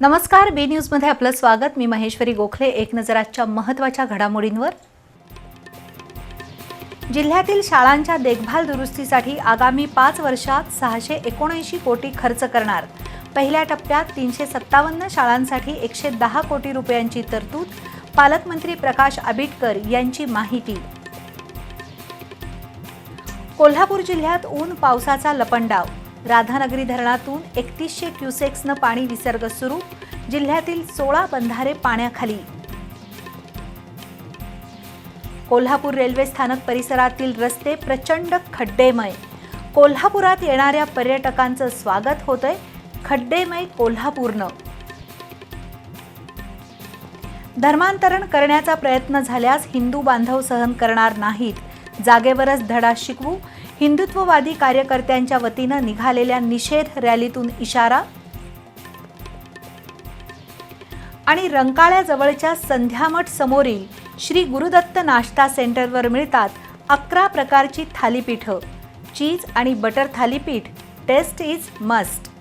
नमस्कार बी न्यूजमध्ये आपलं स्वागत. मी महेश्वरी गोखले. एक नजर आजच्या महत्त्वाच्या घडामोडींवर. जिल्ह्यातील शाळांच्या देखभाल दुरुस्तीसाठी आगामी पाच वर्षात सहाशे एकोणऐंशी कोटी खर्च करणार. पहिल्या टप्प्यात तीनशे सत्तावन्न शाळांसाठी एकशे दहा कोटी रुपयांची तरतूद पालकमंत्री प्रकाश आबिटकर यांची माहिती. कोल्हापूर जिल्ह्यात ऊन पावसाचा लपंडाव. राधानगरी धरणातून एकतीसशे क्युसेक्सनं पाणी विसर्ग सुरू. जिल्ह्यातील सोळा बंधारे पाण्याखाली. कोल्हापूर रेल्वे स्थानक परिसरातील रस्ते प्रचंड खड्डेमय. कोल्हापुरात येणाऱ्या पर्यटकांचं स्वागत होतंय खड्डेमय कोल्हापूरनं. धर्मांतरण करण्याचा प्रयत्न झाल्यास हिंदू बांधव सहन करणार नाहीत. जागेवरच धडा शिकवू हिंदुत्ववादी कार्यकर्त्यांच्या वतीनं निघालेल्या निषेध रॅलीतून इशारा आणि रंकाळ्याजवळच्या संध्यामठ समोरील श्री गुरुदत्त नाश्ता सेंटरवर मिळतात अकरा प्रकारची थालीपीठं. चीज आणि butter thalipeeth. Taste is must.